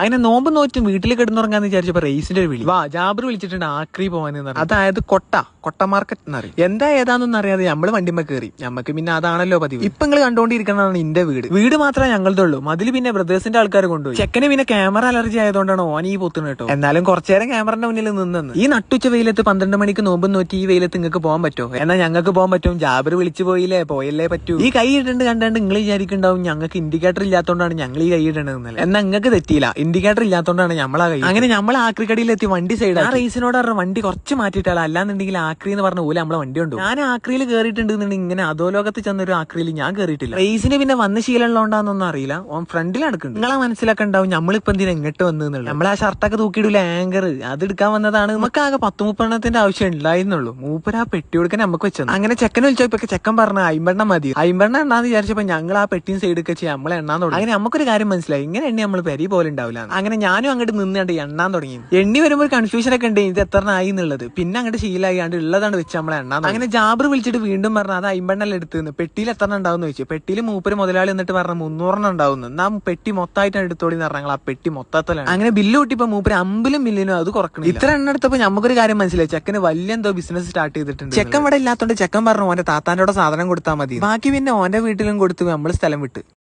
അങ്ങനെ നോമ്പ് നോറ്റും വീട്ടിൽ കിടന്നുറങ്ങാന്ന് വിചാരിച്ചപ്പോ റേസിന്റെ ഒരു വിളി. വാ ജാബർ വിളിച്ചിട്ടുണ്ട് ആക്രി പോവാൻ അതായത് കൊട്ട കൊട്ട മാർക്കറ്റ് എന്ന് അറിയാം എന്താ ഏതാണെന്നൊന്നും അറിയാതെ നമ്മൾ വണ്ടിമ്മ കയറി നമുക്ക് പിന്നെ അതാണല്ലോ പതിവ്. ഇപ്പൊ നിങ്ങൾ കണ്ടോണ്ടിരിക്കണതാണ് എന്റെ വീട്. വീട് മാത്രമേ ഞങ്ങളുടെ ഉള്ളൂ അതിൽ പിന്നെ ബ്രദേഴ്സിന്റെ ആൾക്കാർ കൊണ്ടുപോയി. ചെക്കന് പിന്നെ ക്യാമറ അലർജി ആയതുകൊണ്ടാണ് ഓൻ ഈ പൊത്തുന്നത് കേട്ടോ. എന്നാലും കുറച്ചേരം ക്യാമറന്റെ മുന്നിൽ നിന്നെന്ന്. ഈ നട്ടുച്ച വെയിലത്ത് പന്ത്രണ്ട് മണിക്ക് നോമ്പ് നോറ്റി ഈ വെയിലത്ത് നിങ്ങൾക്ക് പോകാൻ പറ്റുമോ എന്നാൽ ഞങ്ങൾക്ക് പോകാൻ പറ്റും. ജാബർ വിളിച്ചു പോയില്ലേ? പോയല്ലേ പറ്റൂ. ഈ കൈ ഇട്ടുണ്ട് കണ്ടാണ്ട് നിങ്ങൾ വിചാരിക്കുന്നുണ്ടാവും ഞങ്ങൾക്ക് ഇൻഡിക്കേറ്റർ ഇല്ലാത്തതുകൊണ്ടാണ് ഞങ്ങൾ ഈ കൈ ഇടേണ്ടത് എന്നാൽ നിങ്ങൾക്ക് തെറ്റിയില്ല. ഇൻഡിക്കേറ്റർ ഇല്ലാത്തതുകൊണ്ടാണ് നമ്മളാ കൈ അങ്ങനെ നമ്മൾ ആക്രിക്കടിയിലെത്തി വണ്ടി സൈഡ് ആ റേസിനോട് പറഞ്ഞ വണ്ടി കുറച്ച് മാറ്റിയിട്ടാൽ അല്ലാന്നുണ്ടെങ്കിൽ ആക്രി എന്ന് പറഞ്ഞ പോലെ നമ്മളെ വണ്ടി ഉണ്ട് ഞാൻ ആക്രിയിൽ കയറിയിട്ടുണ്ടെന്നുണ്ടെങ്കിൽ ഇങ്ങനെ അധോലോകത്ത് ചെന്നൊരു ആക്രിയിൽ ഞാൻ കയറിയിട്ടില്ല റേസിന് പിന്നെ വന്ന് ശീലമുള്ളതുകൊണ്ടാന്നൊന്നും അറിയില്ല. ഓൻ ഫ്രണ്ടിൽ നടക്കുന്നുണ്ട് നിങ്ങളെ മനസ്സിലാക്കണ്ടാവും നമ്മളിപ്പോ എന്തിനാ എങ്ങോട്ട് വന്നു എന്നുള്ളത്. നമ്മളെ ആ ഷർട്ടൊക്കെ തൂക്കിയിടൂല ആങ്കർ അത് എടുക്കാൻ വന്നതാണ്. നമുക്ക് ആകെ പത്ത് മുപ്പെണ്ണത്തിന്റെ ആവശ്യം ഉണ്ടായിരുന്നുള്ളൂ. മൂപ്പര് ആ പെട്ടി കൊടുക്കാൻ നമുക്ക് വെച്ചത് അങ്ങനെ ചെക്കൻ വിളിച്ചപ്പോ ചെക്കൻ പറഞ്ഞ അമ്പെണ്ണം മതി. അമ്പെണ്ണം എണ്ണാന്ന് വിചാരിച്ചപ്പോ ഞങ്ങൾ ആ പെട്ടിയും സൈഡ് ഒക്കെ ചെയ്യാം നമ്മളെ എണ്ണാന്ന് തുടങ്ങി. അങ്ങനെ നമുക്കൊരു കാര്യം മനസ്സിലായി. ഇങ്ങനെ എണ്ണി നമ്മൾ പെരി പോലെ ഉണ്ടാവില്ല. അങ്ങനെ ഞാനും അങ്ങോട്ട് നിന്നുകൊണ്ട് എണ്ണാൻ തുടങ്ങി. എണ്ണി വരുമ്പോൾ കൺഫ്യൂഷൻ ഒക്കെ ഉണ്ട് ഇത് എത്ര ആയി എന്നുള്ളത്. പിന്നെ അങ്ങോട്ട് ശീലമായിണ്ട് ഉള്ളതാണ് വെച്ച് നമ്മളെ എണ്ണാൻ അങ്ങനെ ജാബർ വിളിച്ചിട്ട് വീണ്ടും പറഞ്ഞ അത് അമ്പെണ്ണല്ല എടുത്തുനിന്ന് പെട്ടിയിൽ എത്ര ഉണ്ടാവും ചോദിച്ചു. പെട്ടിയിൽ മൂപ്പര് മുതലാളി എന്നിട്ട് പറഞ്ഞ മുന്നൂറെണ്ണം ഉണ്ടാവുന്നു നാം പെട്ടി മൊത്തമായിട്ടാണ് എടുത്തോളി എന്ന് പറഞ്ഞാൽ ആ പെട്ടി മൊത്തത്തിലാണ്. അങ്ങനെ ബില്ല് കൂട്ടിപ്പോ മൂപ്പര് അമ്പലും ബില്ലിനും അത് കുറക്കണം ഇത്ര എണ്ണം എടുത്തപ്പോ നമുക്കൊരു കാര്യം മനസ്സിലായി. ചെക്കന് വലിയ എന്തോ ബിസിനസ് സ്റ്റാർട്ട് ചെയ്തിട്ടുണ്ട് ചെക്കൻ ഇവിടെ ഇല്ലാത്തോണ്ട് ചെക്കൻ പറഞ്ഞു ഓന്റെ താത്താന്റെ സാധനം കൊടുത്താൽ മതി ബാക്കി പിന്നെ ഓന്റെ വീട്ടിലും കൊടുത്തു നമ്മൾ സ്ഥലം വിട്ട്.